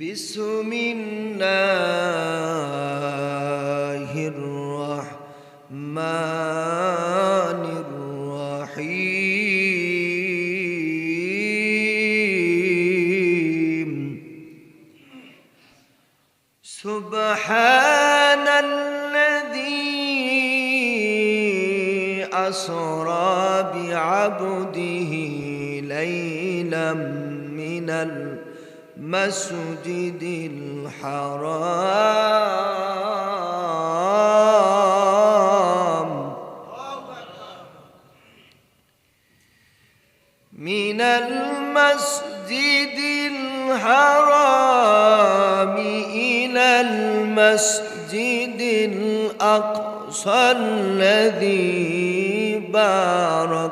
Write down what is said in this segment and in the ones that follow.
بسم الله. المسجد الحرام. من المسجد الحرام إلى المسجد الأقصى الذي باركنا.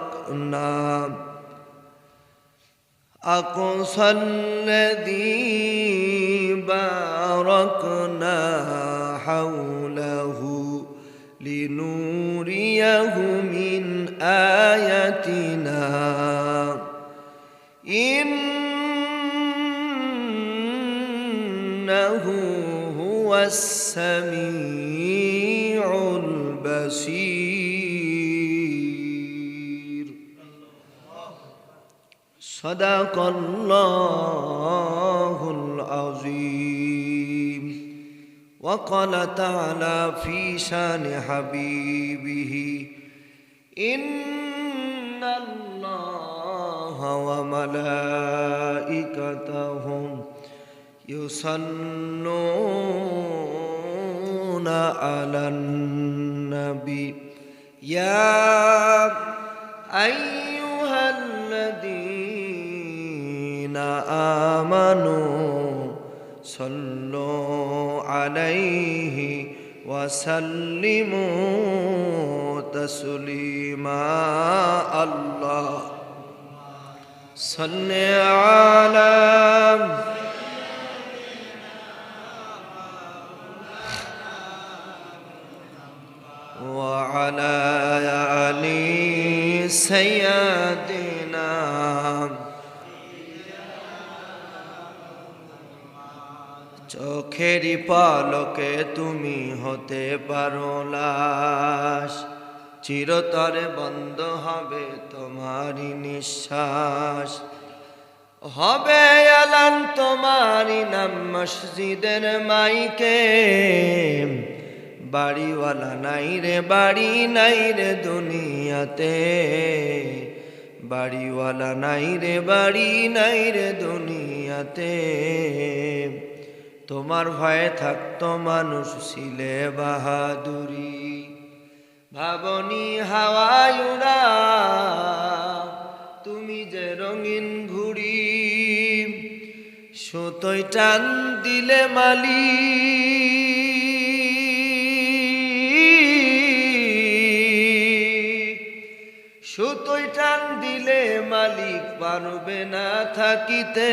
أقصى الذي باركنا حوله لنوريه من آياتنا. إنه هو السميع البصير. صدق الله العظيم. وقال تعالى في شان حبيبه إن الله وملائكته يصلون على النبي. يا أيها آمنوا صلوا عليه وسلموا تسليما الله. صل على وعلى آل سيدنا চোখেরই পালকে তুমি হতে পারো লাশ। চিরতরে বন্ধ হবে তোমারই নিঃশ্বাস। হবে আলান তোমারই নাম মসজিদের মাইকে। বাড়িওয়ালা নাই রে, বাড়ি নাই রে দুনিয়াতে। বাড়িওয়ালা নাই রে, বাড়ি নাই রে দুনিয়াতে। তোমার ভয়ে থাকতো মানুষ ছিলে বাহাদুরি। ভাবনি হাওয়ায় উড়া, তুমি যে রঙিন ঘুড়ি সুতোয় টান দিলে মালি সুতোয় টান দিলে মালিক পারবে না থাকিতে।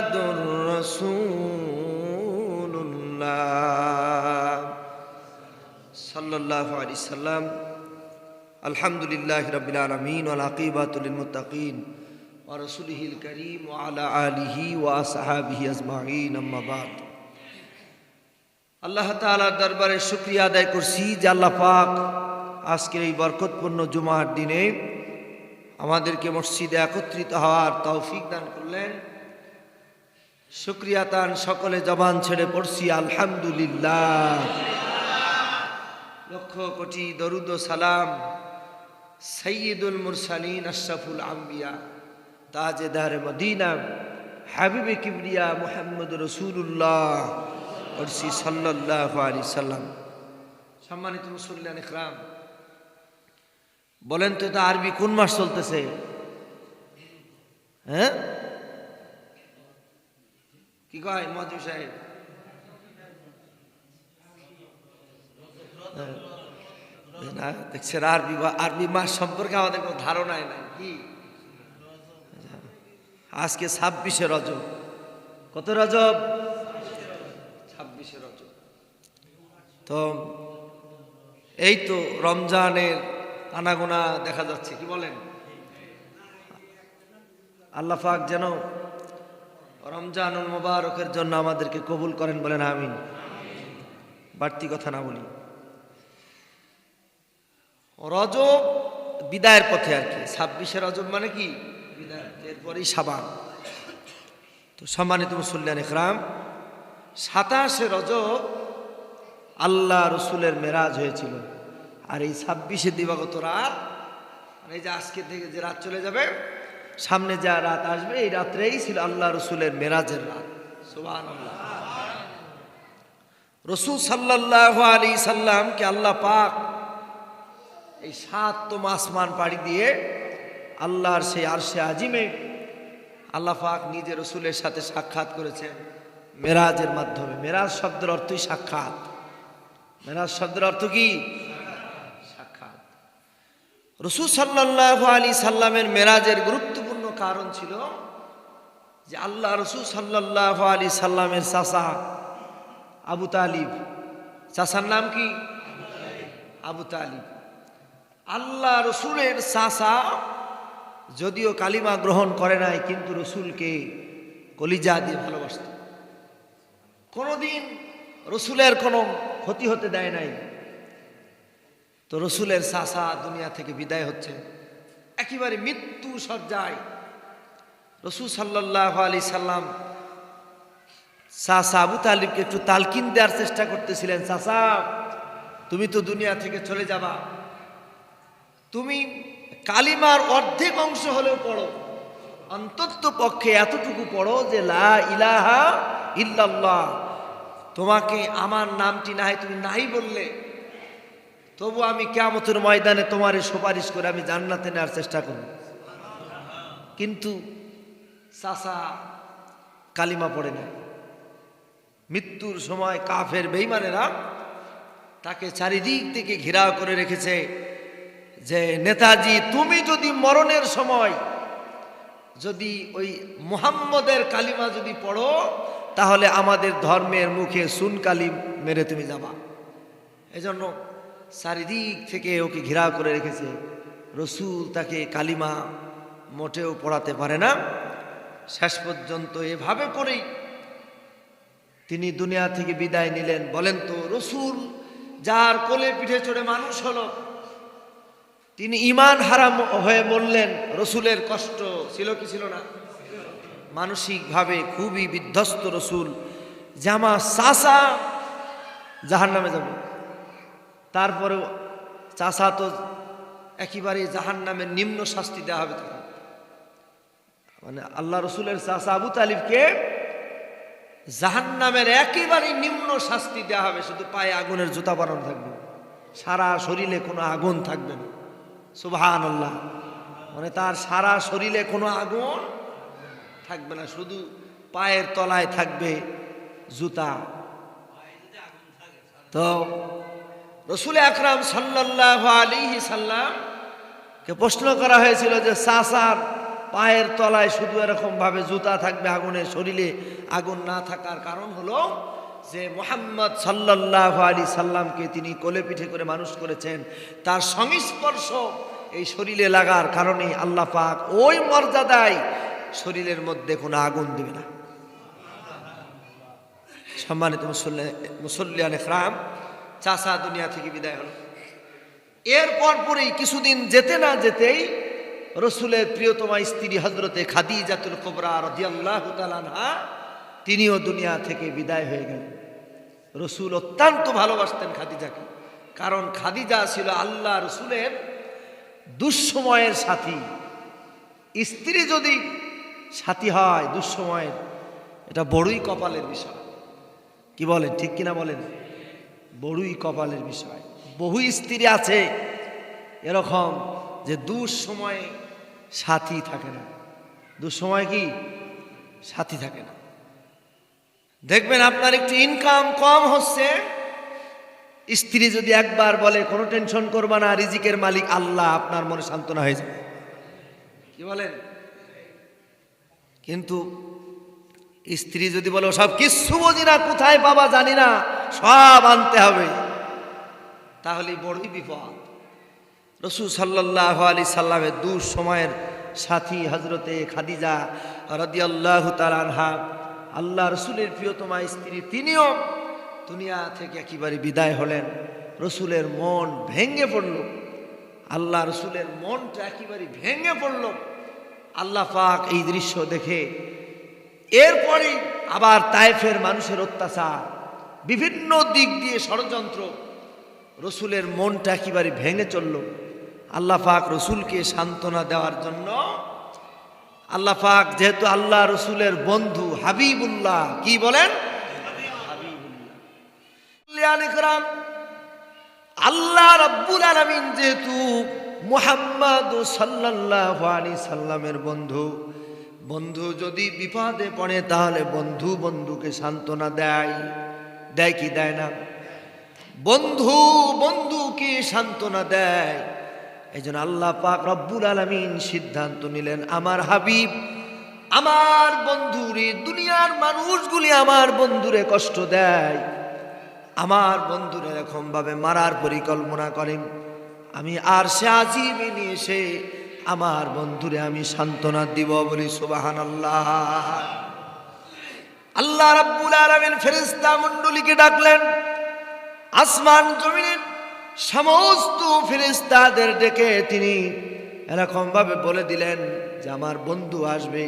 মুহাম্মাদুর রাসূলুল্লাহ সাল্লাল্লাহু আলাইহি সাল্লাম আলহামদুলিল্লাহ রাব্বিল আলামিন আলা আলিহি ওয়া আসহাবিহি আজমাইন আম্মা বাদ আল্লাহ তাআলার দরবারে শুকরিয়া আদায় করছি যে আল্লাহ পাক আজকের এই বরকতপূর্ণ জুমার দিনে আমাদেরকে মসজিদে একত্রিত হওয়ার তৌফিক দান করলেন। শুক্রিয়া তান সকলে জবান ছেড়ে পড়ছি, আলহামদুলিল্লাহ। লক্ষ কোটি দরুদ সালাম সৈয়দুল মুরসালিন আশরাফুল আম্বিয়া, তাজেদার মদিনা, হাবিবে কিবরিয়া মোহাম্মদ রসুল্লাহ পড়ছি সাল্লাহ আলি সাল্লাম। সম্মানিত মুসল্লান ইকরাম, বলেন তো এটা আরবি কোন মাস চলতেছে? হ্যাঁ? কি কয় মজু সাহেব। না, দেখছেন, আরবি আরবি মাস সম্পর্কে আমাদের কোনো ধারণাই নাই, কি? আজকে ছাব্বিশে রজব। কত রজব? ছাব্বিশে রজব। তো এই তো রমজানের আনাগোনা দেখা যাচ্ছে, কি বলেন? আল্লাহ যেন রমজানুল মোবারকের জন্য আমাদেরকে কবুল করেন বলেন, আমিন। বাড়তি কথা না বলি। রজব বিদায়ের পথে আর কি, ছাব্বিশে রজব মানে কি? বিদায়, এরপরেই সাবান। তো সম্মানিত মুসল্লান ইকরাম সাতাশে রজব আল্লাহ রসুলের মেরাজ হয়েছিল। আর এই ছাব্বিশে দিবাগত রাত এই যে আজকে থেকে যে রাত চলে যাবে সামনে যা রাত আসবে, এই রাত্রেই ছিল আল্লাহ রসুলের মেরাজের রাত। রসুল সাল্লাহ আলী সাল্লামকে আল্লাহ পাক এই সাতম আসমান পাড়ি দিয়ে আল্লাহর সেই আরশে আজিমে আল্লাহ পাক নিজে রসুলের সাথে সাক্ষাৎ করেছেন মেরাজের মাধ্যমে। মেরাজ শব্দের অর্থই সাক্ষাৎ। মেরাজ শব্দের অর্থ কি? সাক্ষাৎ। রসুল সাল্লাহ আলী সাল্লামের মেরাজের গুরুত্বপূর্ণ কারণ ছিল যে আল্লাহ রসুল সাল্লাহ আলী সাল্লামের চাষা আবু তালিব। চাষার নাম কি? আবু তালিব। আল্লাহ রসুলের চাষা যদিও কালিমা গ্রহণ করে নাই, কিন্তু রসুলকে কলিজা দিয়ে ভালোবাসত। কোনোদিন রসুলের কোনো ক্ষতি হতে দেয় নাই। তো রসুলের চাষা দুনিয়া থেকে বিদায় হচ্ছে। একেবারে মৃত্যু সজ্জায় রসুল সাল্লাহ আলি সাল্লাম চাষা আবু তালিবকে একটু তালকিন দেওয়ার চেষ্টা করতেছিলেন চাষা তুমি তো দুনিয়া থেকে চলে যাবা। তুমি কালিমার অর্ধেক অংশ হলেও পড়ো। অন্তত পক্ষে এতটুকু পড়ো যে, লা ইলাহা ইল্লাল্লাহ, তোমাকে আমার নামটি নাই, তুমি নাই বললে। তবু আমি কেমতের ময়দানে তোমার সুপারিশ করে আমি জান্নাতে নেওয়ার চেষ্টা করব। কিন্তু চাষা কালিমা পড়ে না মৃত্যুর সময় কাফের বেইমানেরা তাকে চারিদিক থেকে ঘেরাও করে রেখেছে যে, নেতাজি, তুমি যদি মরণের সময় যদি ওই মুহাম্মদের কালিমা যদি পড়ো, তাহলে আমাদের ধর্মের মুখে সুন কালি মেরে তুমি যাবা। এজন্য চারিদিক থেকে ওকে ঘেরাও করে রেখেছে। রসুল তাকে কালিমা মোটেও পড়াতে পারে না। শেষ পর্যন্ত এভাবে করেই তিনি দুনিয়া থেকে বিদায় নিলেন। বলেন তো, রসুল যার কোলে পিঠে চড়ে মানুষ হলো, তিনি ইমান হারাম হয়ে বললেন রসুলের কষ্ট ছিল কি ছিল না? মানসিকভাবে খুবই বিধ্বস্ত রসুল। জামা চাষা জাহান নামে যাবে। তারপরেও চাষা তো একেবারে জাহান নামের নিম্ন শাস্তি দেওয়া হবে তাকে মানে আল্লাহ রসুলের চাষা আবু তালিবকে জাহান নামের একেবারে নিম্ন শাস্তি দেওয়া হবে, শুধু পায়ে আগুনের জুতা বানানো থাকবে, সারা শরীরে কোনো আগুন থাকবে না। সুবহান আল্লাহ মানে তার সারা শরীরে কোনো আগুন থাকবে না, শুধু পায়ের তলায় থাকবে জুতা। তো রসুল আকরাম সাল্লাহ আলিহি সাল্লাম কে প্রশ্ন করা হয়েছিল যে সাসার পায়ের তলায় শুধু এরকম ভাবে জুতা থাকবে আগুনের শরীরে, আগুন না থাকার কারণ হলো যে মোহাম্মদ সাল্লাহ আলী সাল্লামকে তিনি কোলে পিঠে করে মানুষ করেছেন। তার সংস্পর্শ এই শরীরে লাগার কারণে আল্লাহ পাক ওই মর্যাদায় শরীরের মধ্যে কোনো আগুন দেবে না। সম্মানিত মুসল্লি মুসল্লিয়ান ইকরাম চাষা দুনিয়া থেকে বিদায় হলো। এরপর পরেই কিছুদিন যেতে না যেতেই রসুলের প্রিয়তমা স্ত্রী হজরতে খাদিজাতুল কোবরা রদিয়াল্লাহ তালানহা তিনিও দুনিয়া থেকে বিদায় হয়ে গেলেন। রসুল অত্যন্ত ভালোবাসতেন খাদিজাকে, কারণ খাদিজা ছিল আল্লাহ রসুলের দুঃসময়ের সাথী। স্ত্রী যদি সাথী হয়, দুঃসময়ের, এটা বড়ই কপালের বিষয়। কি বলেন, ঠিক কিনা বলেন? বড়ই কপালের বিষয়। বহু স্ত্রী আছে, এরকম যে দুঃসময়ে সাথী থাকে না। দুঃসময় কি? সাথী থাকে না। দেখবেন আপনার একটু ইনকাম কম হচ্ছে, স্ত্রী যদি একবার বলে, কোনো টেনশন করবা না, রিজিকের মালিক আল্লাহ, আপনার মনে সান্ত্বনা হয়ে যাবে। কি বলেন? কিন্তু স্ত্রী যদি বলে সব কিচ্ছু বুঝি না, কোথায় বাবা জানি না, সব আনতে হবে, তাহলে বড়ই বিপদ। রসুল সাল্লাহ আলি সাল্লামের দূর সময়ের সাথী হজরতে খাদিজা রদিয়াল্লাহ তালানহা আল্লাহ রসুলের প্রিয়তমা স্ত্রী তিনিও দুনিয়া থেকে একেবারে বিদায় হলেন। রসুলের মন ভেঙে পড়ল। আল্লাহ রসুলের মনটা একেবারে ভেঙে পড়ল। আল্লাহ পাক এই দৃশ্য দেখে এরপরেই আবার তায়েফের মানুষের অত্যাচার, বিভিন্ন দিক দিয়ে ষড়যন্ত্র, রসুলের মনটা একেবারে ভেঙে চলল। আল্লাহ পাক রসুলকে সান্ত্বনা দেওয়ার জন্য আল্লাহ পাক যেহেতু আল্লাহ রসুলের বন্ধু হাবিবুল্লাহ, কি বলেন? আল্লাহ রাব্বুল আলামিন যেহেতু মুহাম্মদ সাল্লাল্লাহু আলাইহি সাল্লামের বন্ধু বন্ধু যদি বিপদে পড়ে তাহলে বন্ধু বন্ধুকে সান্ত্বনা দেয়। দেয় কি দেয় না? বন্ধু বন্ধুকে সান্ত্বনা দেয়। এই জন্য আল্লাহ পাক রব্বুল আলমিন সিদ্ধান্ত নিলেন, আমার হাবিব, আমার বন্ধুরে, দুনিয়ার মানুষগুলি আমার বন্ধুরে কষ্ট দেয়। আমার বন্ধুরা এরকম ভাবে মারার পরিকল্পনা করেন। আমি আর সে আজিমে নিয়ে এসে আমার বন্ধুরে আমি সান্ত্বনা দিব বলি সুবাহান আল্লাহ আল্লাহ রাব্বুল আলামিন ফেরেশতা মণ্ডলীকে ডাকলেন, আসমান জমিনের সমস্ত ফেরেশতাদের ডেকে তিনি এরকম ভাবে বলে দিলেন যে, আমার বন্ধু আসবে।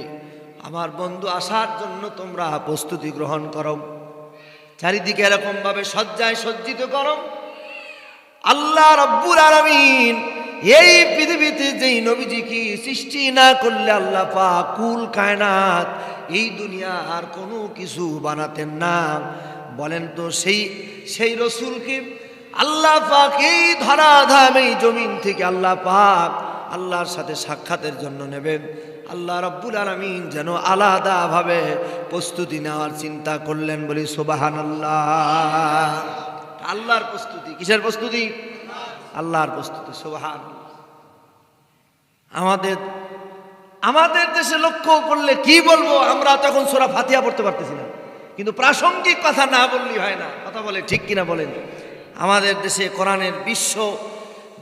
আমার বন্ধু আসার জন্য তোমরা প্রস্তুতি গ্রহণ করো। চারিদিকে এরকম ভাবে সজ্জায় সজ্জিত করো। আল্লাহ রব্বুল আলামিন এই পৃথিবীতে যেই নবীজি কি সৃষ্টি না করলে আল্লাহ পাক কুল কায়নাত, এই দুনিয়া আর কোনো কিছু বানাতেন না। বলেন তো সেই সেই রসুলকে আল্লাহ পাক এই ধরাধাম এই জমিন থেকে আল্লাহ পাক আল্লাহর সাথে সাক্ষাতের জন্য নেবেন। আল্লাহ রব্বুল আলমিন যেন আলাদাভাবে প্রস্তুতি নেওয়ার চিন্তা করলেন বলি সোবাহান আল্লাহ আল্লাহর প্রস্তুতি, কিসের প্রস্তুতি? আল্লাহর প্রস্তুতি সোবাহান আমাদের আমাদের দেশে লক্ষ্য করলে কি বলব, আমরা তখন সোরা ফাতিয়া পড়তে পারতেছি না। কিন্তু প্রাসঙ্গিক কথা না বললেই হয় না। কথা বলে ঠিক কিনা বলেন। আমাদের দেশে কোরআনের বিশ্ব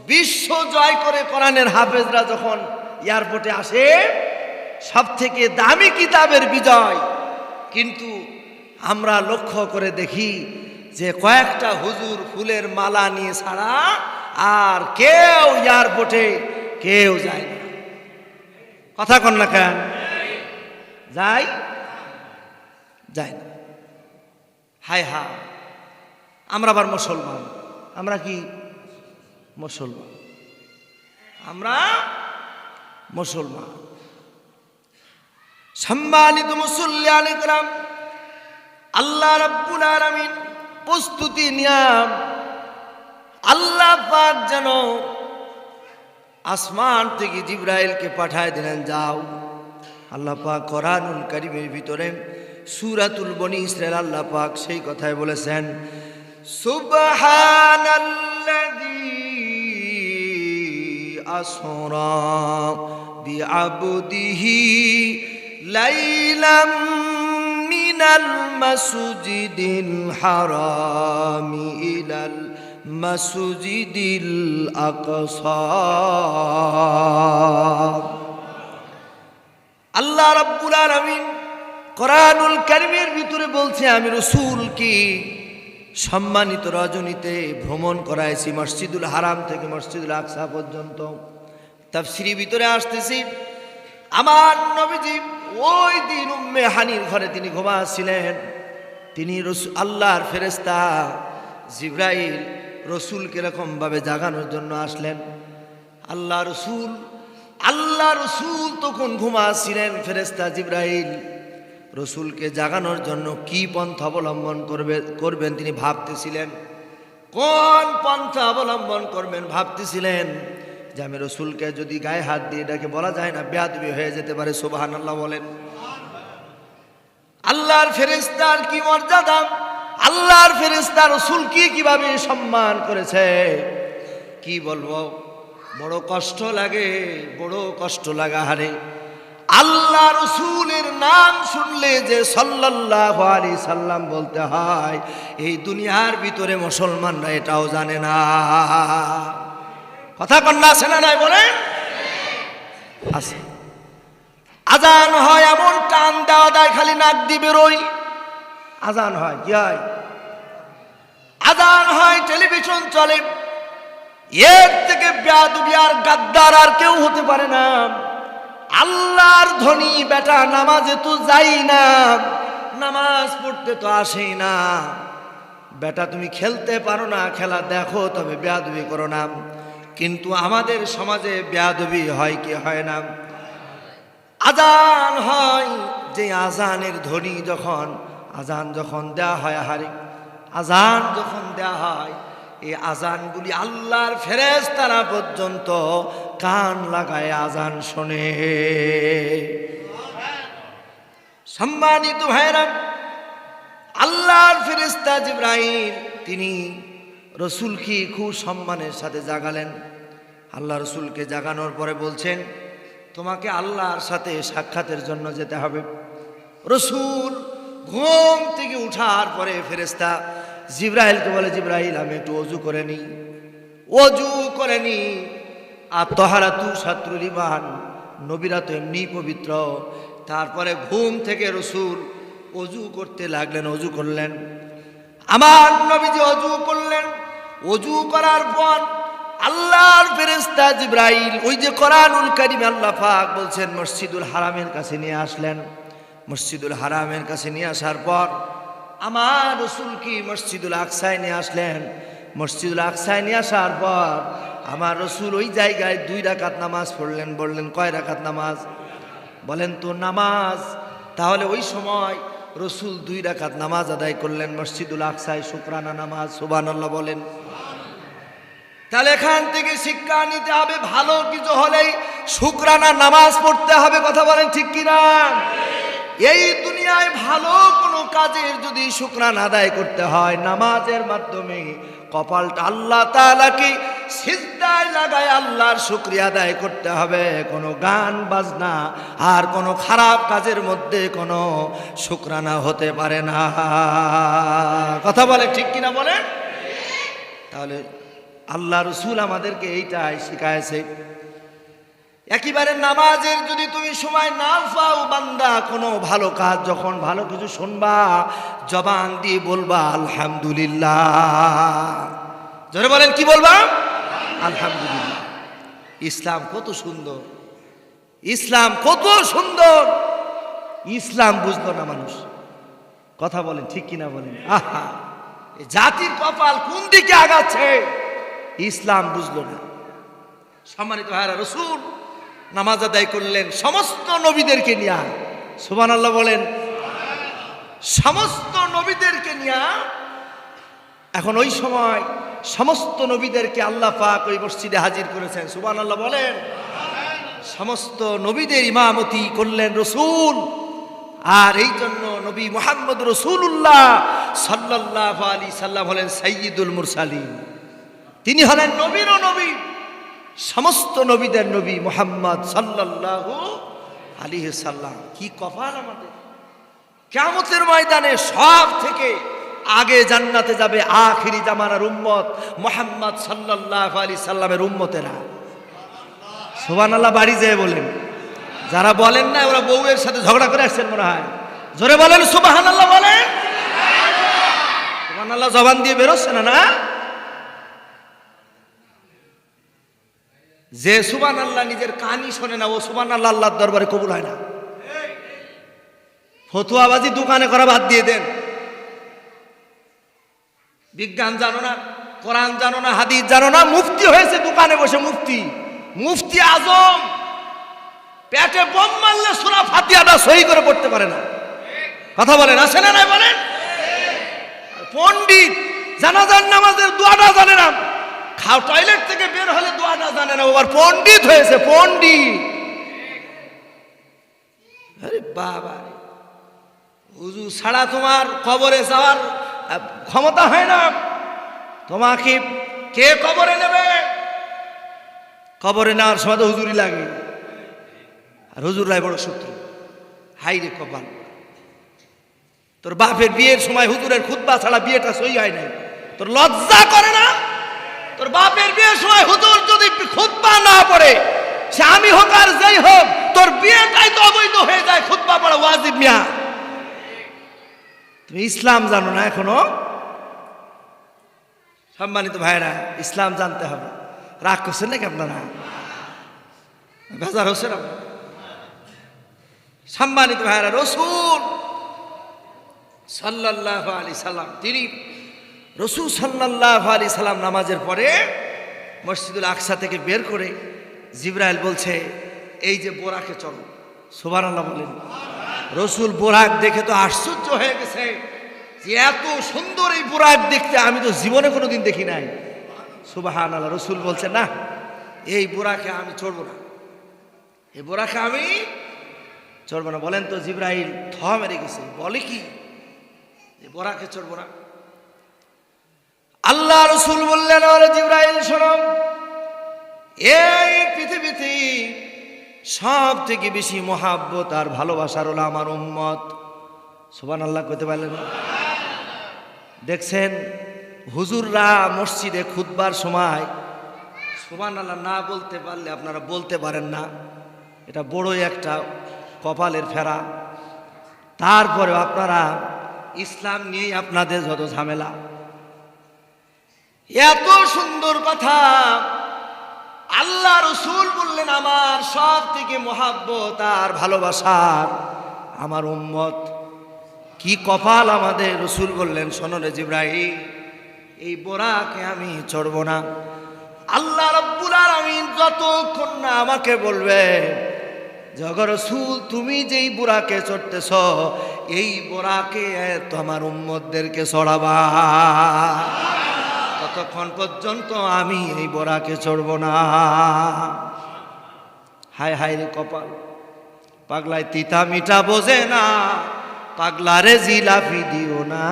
বিশ্ব জয় করে কোরআনের হাফেজরা যখন এয়ারপোর্টে আসে সব থেকে দামি কিতাবের বিজয়। কিন্তু আমরা লক্ষ্য করে দেখি যে কয়েকটা হুজুর ফুলের মালা নিয়ে ছাড়া আর কেউ এয়ারপোর্টে, কেউ যায় না। কথা কন না কেন? যাই যায় না। হায় হা আমরা আবার মুসলমান। আমরা কি? মুসলমান। আমরা মুসলমান। সম্মানিত মুসল্লিয়ান ইকরাম আল্লাহ রাব্বুল আলামিন প্রস্তুতি নিয়াম, আল্লাহ পাক যেন আসমান থেকে জিব্রাইলকে পাঠায় দিলেন, যাও। আল্লাহ পাক কোরআনুল কারিমের ভিতরে সুরাতুল বনি ইসরায়েল আল্লাহ পাক সেই কথাই বলেছেন সুবহানাল্লাযী আসরা বিআবদিহি লাইলাম মিনাল মাসজিদিল হারামি ইলাল মাসজিদিল আকসা। আল্লাহ রাব্বুল আলামিন কোরআনুল কারিমের ভিতরে বলছে, আমি রসুল কি সম্মানিত রজনীতে ভ্রমণ করাইছি মসজিদুল হারাম থেকে মসজিদুল আকসা পর্যন্ত। তাফসিরি ভিতরে আসতেছি। আমার নবীজি ওই দিন উম্মে হানির ঘরে তিনি ঘুমাচ্ছিলেন। তিনি আল্লাহর ফেরেস্তা জিব্রাইল রসুল কিরকমভাবে জাগানোর জন্য আসলেন। আল্লাহ রসুল আল্লাহ রসুল তখন ঘুমাচ্ছিলেন ফেরেস্তা জিব্রাইল। রসুলকে জাগানোর জন্য কি পন্থা অবলম্বন করবে, করবেন তিনি ভাবতেছিলেন। কোন পন্থা অবলম্বন করবেন ভাবতেছিলেন? যে আমি রসুলকে যদি গায়ে হাত দিয়ে এটাকে বলা যায় না, বেয়াদবি হয়ে যেতে পারে সুবাহান আল্লাহ বলেন। আল্লাহর ফেরিস্তার কি মর্যাদা? আল্লাহর ফেরেস্তা রসুল কি কীভাবে সম্মান করেছে? কি বলব? বড় কষ্ট লাগে, বড় কষ্ট লাগা হারে। আল্লাহ রসুলের নাম শুনলে যে সাল্লাহ আলী সাল্লাম বলতে হয়, এই দুনিয়ার ভিতরে মুসলমানরা এটাও জানে না। কথা কন্যা আছে না নাই বলেন? আছে। আজান হয় এমন টান দেওয়া দেয়, খালি নাক দিয়ে বেরোই আজান হয়, কি হয়? আজান হয়, টেলিভিশন চলে। এর থেকে বেয়াদুবি আর গাদ্দার আর কেউ হতে পারে না। আল্লাহর ধনী বেটা নামাজে তো যাই না, নামাজ পড়তে তো আসেই না। বেটা, তুমি খেলতে পারো না, খেলা দেখো, তবে বেয়াদবি করো না। কিন্তু আমাদের সমাজে বেয়াদবি হয় কি হয় না? আজান হয়, যে আজানের ধ্বনি যখন, আজান যখন দেয়া হয় হারে আজান যখন দেয়া হয় এই আজানগুলি আল্লাহর ফেরেস তারা পর্যন্ত কান লাগায় আজান শোনে। সম্মানিত ভাইরা আল্লাহর ফেরেস্তা জিব্রাহিম তিনি রসুলকে খুব সম্মানের সাথে জাগালেন। আল্লাহ রসুলকে জাগানোর পরে বলছেন, তোমাকে আল্লাহর সাথে সাক্ষাতের জন্য যেতে হবে। রসুল ঘুম থেকে উঠার পরে ফেরেস্তা জিব্রাহিলকে বলে জিব্রাহিল আমি একটু অজু করে নিই। অজু করে নি আর তহারা তু শত্রুল ইমান নবীরা তো এমনি পবিত্র। তারপরে ঘুম থেকে রসুল অজু করতে লাগলেন, অজু করলেন। আমার নবীজি অজু করলেন। অজু করার পর আল্লাহর ফেরেস্তা জিব্রাইল, ওই যে কোরআনুল কারিম আল্লাহ পাক বলছেন, মসজিদুল হারামের কাছে নিয়ে আসলেন। মসজিদুল হারামের কাছে নিয়ে আসার পর আমার রসুল কি মসজিদুল আকসায় নিয়ে আসলেন? মসজিদুল আকসায় নিয়ে আসার পর আমার রসুল ওই জায়গায় দুই রাকাত নামাজ পড়লেন, বললেন, কয় রাকাত নামাজ? বলেন তো, নামাজ। তাহলে ওই সময় রসুল দুই রাকাত নামাজ আদায় করলেন, মসজিদুল আকসায় শুক্রানা নামাজ সুবান আল্লাহ বলেন। তাহলে এখান থেকে শিক্ষা নিতে হবে, ভালো কিছু হলেই শুক্রানা নামাজ পড়তে হবে, কথা বলেন ঠিক কিনা? এই দুনিয়ায় ভালো কোনো কাজের যদি শুক্রান আদায় করতে হয় নামাজের মাধ্যমে, কপালটা আল্লাহ তালাকে সিদ্ধায় লাগায় আল্লাহর শুক্রিয়া আদায় করতে হবে। কোনো গান, বাজনা আর কোনো খারাপ কাজের মধ্যে কোনো শুক্রানা হতে পারে না। কথা বলে ঠিক কিনা বলে তাহলে আল্লাহ রসুল আমাদেরকে এইটাই শিখাইছে। একেবারে নামাজের যদি তুমি সময় না পাও বান্দা, কোনো ভালো কাজ যখন ভালো কিছু শুনবা, জবান দিয়ে বলবা, আলহামদুলিল্লাহ। জোরে বলেন, কি বলবা? আলহামদুলিল্লাহ। ইসলাম কত সুন্দর। ইসলাম কত সুন্দর। ইসলাম বুঝলো না মানুষ। কথা বলেন, ঠিক কিনা বলেন? আহা! জাতির কপাল কোন দিকে আগাচ্ছে? ইসলাম বুঝলো না। সম্মানিত ভাইরা রসুল নামাজ আদায় করলেন, সমস্ত নবীদেরকে নিয়া। সুবান আল্লাহ বলেন, সমস্ত নবীদেরকে নিয়ে। এখন ওই সময় সমস্ত নবীদেরকে আল্লাহ পাক ওই মসজিদে হাজির করেছেন। সুবান আল্লাহ বলেন, সমস্ত নবীদের ইমামতি করলেন রসুল। আর এই জন্য নবী মোহাম্মদ রসুল্লাহ সাল্লাহ আলী সাল্লাম হলেন সৈয়দুল মুরসালিম তিনি হলেন নবীর নবী। সমস্ত নবীদের নবী মোহাম্মদ সাল্লাহ আলী সাল্লাম। কি কপাল আমাদের। কেমতের ময়দানে সব থেকে আগে জান্নাতে যাবে আখিরি জামানার উম্মত মোহাম্মদ সাল্লাহ আলী সাল্লামের উম্মতেরা। সোবান আল্লাহ বাড়ি যেয়ে বলেন। যারা বলেন না, ওরা বউয়ের সাথে ঝগড়া করে আসছেন মনে হয়। জোরে বলেন সুবাহান আল্লাহ বলেন। সুবাহান আল্লাহ জবান দিয়ে বেরোচ্ছে না না? যে সুবান আল্লাহ নিজের কানি শোনে না, ও সুবান আল্লাহ আল্লাহর দরবারে কবুল হয় না। ফতুয়াবাজি দোকানে করা বাদ দিয়ে দেন। বিজ্ঞান জানো না, কোরআন জানো না, হাদিস জানো না, মুফতি হয়েছে দোকানে বসে মুফতি। মুফতি আজম, পেটে বোম মারলে সোনা ফাতিয়াটা সহি করে পড়তে পারে না। কথা বলেন, আসে না নাই বলেন? পণ্ডিত, জানাজার নামাজের দোয়াটা জানে না। খাও টয়লেট থেকে বের হলে দোয়াটা না জানে না ওবার পণ্ডিত হয়েছে, পণ্ডিত। আরে বাবা রে। হুজুর ছাড়া তোমার কবরে যাওয়ার ক্ষমতা হয় না। তোমাকে কে কবরে নেবে? কবরে নেওয়ার সময় তো হুজুরি লাগে। আর হুজুরাই বড় শত্রু। হাই রে কপাল। তোর বাপের বিয়ের সময় হুজুরের খুতবা ছাড়া বিয়েটা সই হয় নাই। তোর লজ্জা করে না? তোর বাপের বিয়ের সময় হুজুর যদি খুতবা না পড়ে, সে আমি হোক আর যাই হোক, তোর বিয়েটাই তো অবৈধ হয়ে যায়, খুতবা পড়া ওয়াজিব মিয়া। তুমি ইসলাম জানো না এখনও? সম্মানিত ভাইরা, ইসলাম জানতে হবে। রাগ করছেন নাকি আপনারা? বেজার আপনারা সম্মানিত ভাইরা, রসুল সাল্লাহ আলি সাল্লাম, তিনি রসুল সাল্লাহ আলি সাল্লাম নামাজের পরে মসজিদুল আকসা থেকে বের করে জিব্রাইল বলছে, এই যে বোরাকে চলো। সুবান আল্লাহ বলেন। রসুল বোরাক দেখে তো আশ্চর্য হয়ে গেছে যে এত সুন্দর এই বোরাক দেখতে আমি তো জীবনে কোনোদিন দেখি নাই। সুবাহান আল্লাহ রসুল বলছে, না, এই বোরাকে আমি চড়বো না। এই বোরাকে আমি চড়বো না। বলেন তো জিব্রাইল থ মেরে গেছে বলে কি? বোরাকে চড়বো না। আল্লাহ রসুল বললেন ওরে জিব্রাইল, শোনো। এই পৃথিবীতে সব থেকে বেশি মহাব্বত আর ভালোবাসার হলো আমার উম্মত। সুবান আল্লাহ করতে পারলেন? দেখছেন, হুজুররা মসজিদে খুদবার সময় সুবান আল্লাহ না বলতে পারলে আপনারা বলতে পারেন না। এটা বড়ই একটা কপালের ফেরা। তারপরেও আপনারা ইসলাম নিয়েই আপনাদের যত ঝামেলা। এত সুন্দর কথা। আল্লাহ রসুল বললেন, আমার সব থেকে মহাব্বত আর ভালোবাসার আমার উম্মত। কি কপাল আমাদের রসুল বললেন সোনরে জিব্রাহিম এই বোরাকে আমি চড়ব না। আল্লাহ রব্বুল আলামিন যতক্ষণ না আমাকে বলবে জগর রসুল, তুমি যেই বুড়াকে চড়তেছ, এই বোরাকে তোমার উম্মতদেরকে চড়াবা। ততক্ষণ পর্যন্ত আমি এই বোরাকে চড়ব না। হায় হায় রে কপাল। পাগলায় তিতা মিঠা বোঝে না, পাগলারে জিলাপি দিও না।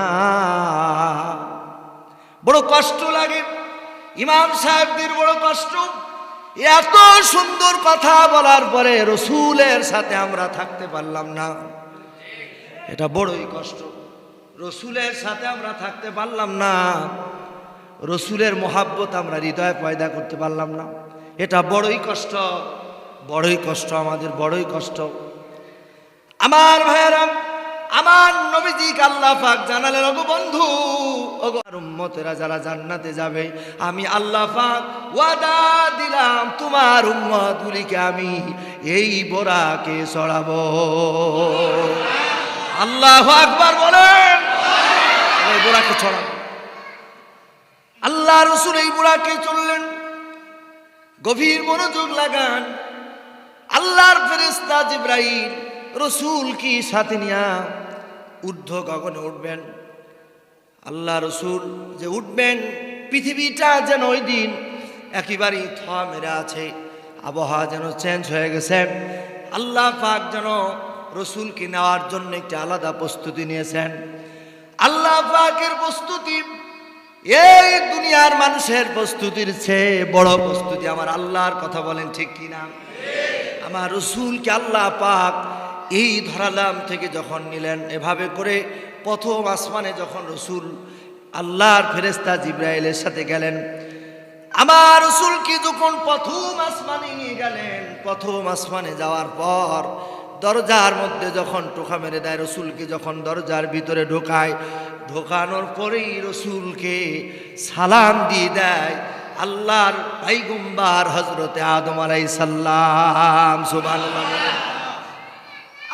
বড় কষ্ট লাগে। ইমাম সাহেবদের বড় কষ্ট। এত সুন্দর কথা বলার পরে রসুলের সাথে আমরা থাকতে পারলাম না। এটা বড়ই কষ্ট। রসুলের সাথে আমরা থাকতে পারলাম না। রসুলের মহাব্বত আমরা হৃদয়ে পয়দা করতে পারলাম না। এটা বড়ই কষ্ট বড়ই কষ্ট, আমাদের বড়ই কষ্ট। আমার ভাইয়েরা, আমার নবীজি আল্লাহ পাক জানালেন, ওগো বন্ধু, ওগো উম্মতেরা যারা জান্নাতে যাবে, আমি আল্লাহ পাক ওয়াদা দিলাম, তোমার উম্মতগুলিকে আমি এই বোরাকে চড়াবো আল্লাহ আকবার বলেন বোরাকে চড়াবো আল্লাহ রসুল এই বুড়াকে চললেন। গভীর মনোযোগ লাগান। আল্লাহর ফেরেস্তা জিব্রাইল রসুল কি সাথে নিয়া ঊর্ধ্ব গগনে উঠবেন। আল্লাহ রসুল যে উঠবেন, পৃথিবীটা যেন ওই দিন একেবারেই থ মেরে আছে। আবহাওয়া যেন চেঞ্জ হয়ে গেছে। আল্লাহ পাক যেন রসুলকে নেওয়ার জন্য একটি আলাদা প্রস্তুতি নিয়েছেন। আল্লাহ পাকের প্রস্তুতি এই দুনিয়ার মানুষের প্রস্তুতির চেয়ে বড় প্রস্তুতি আমার আল্লাহর কথা বলেন ঠিক কিনা আমার রসুলকে আল্লাহ পাক এই ধরালাম থেকে যখন নিলেন, এভাবে করে প্রথম আসমানে যখন রসুল আল্লাহর ফেরেস্তা জিব্রাইলের সাথে গেলেন, আমার রসুলকে যখন প্রথম আসমানে নিয়ে গেলেন, প্রথম আসমানে যাওয়ার পর দরজার মধ্যে যখন টোকা মেরে দেয়, রসুলকে যখন দরজার ভিতরে ঢোকায়, ঢোকানোর পরেই রসুলকে সালাম দিয়ে দেয় আল্লাহর পাইগুম্বার হজরতে আদম আলাই সাল্লাম সুবান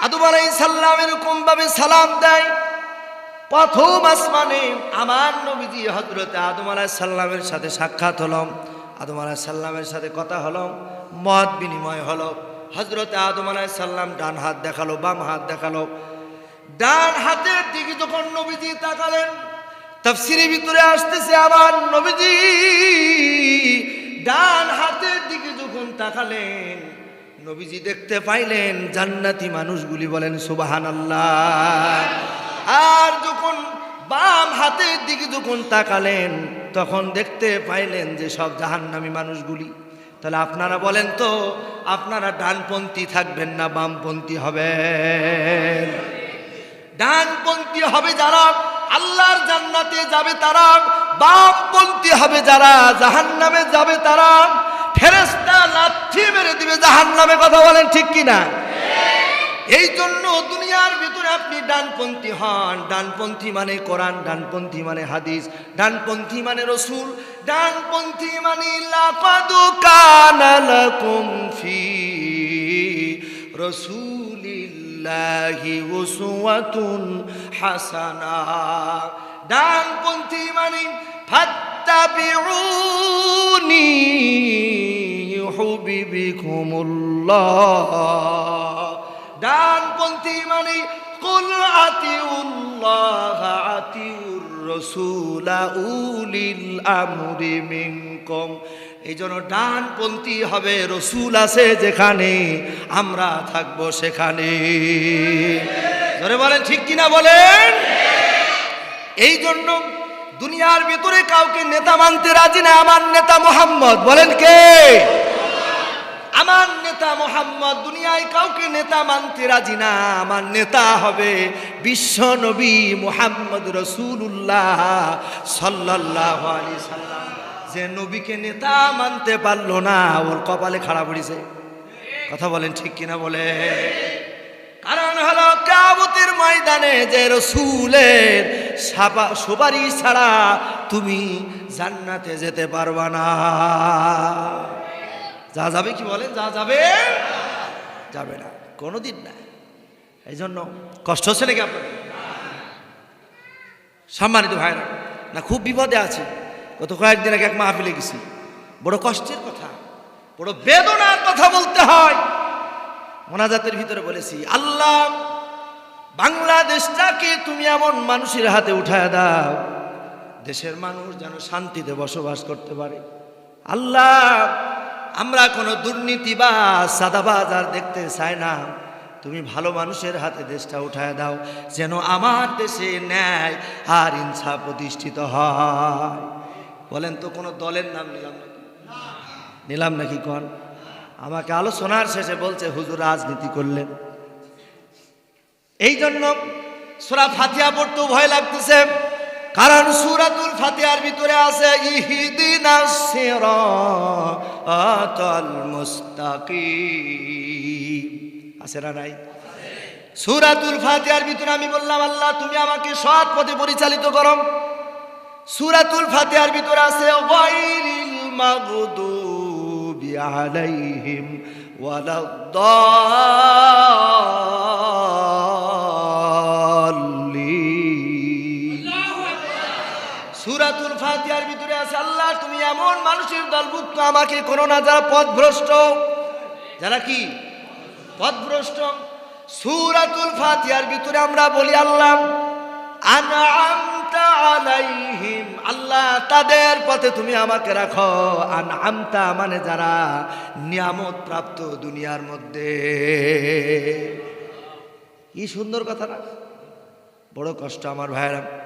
আদম আলাই সাল্লাম এরকম ভাবে সালাম দেয়, প্রথম আসমানে আমার নবীজি হজরতে আদম আলাহ সাল্লামের সাথে সাক্ষাৎ হলাম আদম আলাহ সাল্লামের সাথে কথা হলো, মত বিনিময় হলো। হজরতে আদম সাল্লাম ডান হাত দেখাল, বাম হাত দেখাল। ডান হাতের দিকে যখন নবীজি তাকালেন, তাফসিরের ভিতরে আসতেছে আবার নবীজি। ডান হাতের দিকে যখন তাকালেন, নবীজি দেখতে পাইলেন জান্নাতি মানুষগুলি বলেন সুবাহান আল্লাহ আর যখন বাম হাতের দিকে যখন তাকালেন, তখন দেখতে পাইলেন যে সব জাহান্নামী মানুষগুলি। তাহলে আপনারা বলেন তো, আপনারা ডানপন্থী থাকবেন না বামপন্থী হবে ডানপন্থী হবে যারা, আল্লাহর জান্নাতে যাবে তারা, বামপন্থী হবে যারা জাহান নামে যাবে তারা ফেরেস্তা লাথি মেরে দিবে জাহান নামে কথা বলেন ঠিক কিনা? না এই জন্য দুনিয়ার ভিতরে আপনি ডানপন্থী হন। ডানপন্থী মানে কোরআন, ডানপন্থী মানে হাদিস, ডানপন্থী মানে রসুল, ডানপন্থী মানে লাকাদু কানা লাকুম ফি রসুলিল্লাহি উসওয়াতুন হাসানা। ডানপন্থী মানে ফাত্তাবিউনি ইউহিব্বুকুমুল্লাহ। ডানপন্থী মানে কুল আতিউল্লাহ আতিউর রসুলা উলিল আমরি মিনকুম। এই জন্য ডানপন্থী হবে রসুল আছে যেখানে, আমরা থাকব সেখানে। ধরে বলেন, ঠিক কিনা বলেন? এই জন্য দুনিয়ার ভিতরে কাউকে নেতা মানতে রাজি না, আমার নেতা মোহাম্মদ। বলেন কে? আমার নেতা মোহাম্মদ, দুনিয়ায় কাউকে নেতা মানতে রাজি না। আমার নেতা হবে বিশ্ব নবী মোহাম্মদ রসুল্লাহ সাল্লাহ আলি সাল্লাম। যে নবীকে নেতা মানতে পারল না, ওর কপালে খারাপ পড়েছে। কথা বলেন ঠিক কিনা বলে। কারণ হলো কাবতের ময়দানে যে রসুলের সাপা- সুপারিশ ছাড়া তুমি জান্নাতে যেতে পারবা না। যা যাবে কি বলেন? যা যাবে যাবে না। কোনোদিন না। এই জন্য কষ্ট হচ্ছে নাকি আপনার সম্মানিত ভাইরা, না, খুব বিপদে আছে। গত কয়েকদিন আগে এক মাহফিলে গেছি। বড় কষ্টের কথা, বড় বেদনার কথা বলতে হয়। মোনাজাতের ভিতরে বলেছি, আল্লাহ, বাংলাদেশটাকে তুমি এমন মানুষের হাতে উঠায় দাও, দেশের মানুষ যেন শান্তিতে বসবাস করতে পারে। আল্লাহ আমরা কোনো দুর্নীতি বা সাদাবাজ আর দেখতে চাই না। তুমি ভালো মানুষের হাতে দেশটা উঠায় দাও, যেন আমার দেশে ন্যায় আর ইনসা প্রতিষ্ঠিত হয়। বলেন তো, কোনো দলের নাম নিলাম নাকি? নিলাম নাকি কন? আমাকে আলোচনার শেষে বলছে, হুজুর রাজনীতি করলেন। এই জন্য সুরা ফাতিয়া পড়তেও ভয় লাগতেছে। কারণ সুরাতুল ফাতিহার ভিতরে আছে ইহিদিনাস সিরাতাল মুস্তাকিম। আছে না নাই? সুরাতুল ফাতিহার ভিতরে আমি বললাম, আল্লাহ, তুমি আমাকে সৎ পথে পরিচালিত করো। সুরাতুল ফাতিহার ভিতরে আছে গায়রিল মাগদুবি আলাইহিম ওয়ালাদ্দাল্লিন। আল্লাহ তুমি এমন মানুষের দলভুক্ত, আমাকে করো না, যারা পথভ্রষ্ট। যারা কি? পথভ্রষ্ট। সুরাতুল ফাতিহার ভিতরে আমরা বলি, আল্লাহ আনআমতা আলাইহিম, আল্লাহ, তাদের পথে তুমি আমাকে রাখো। আনআমতা মানে যারা নিয়ামত প্রাপ্ত দুনিয়ার মধ্যে। কি সুন্দর কথা না? বড় কষ্ট আমার ভাইয়েরা।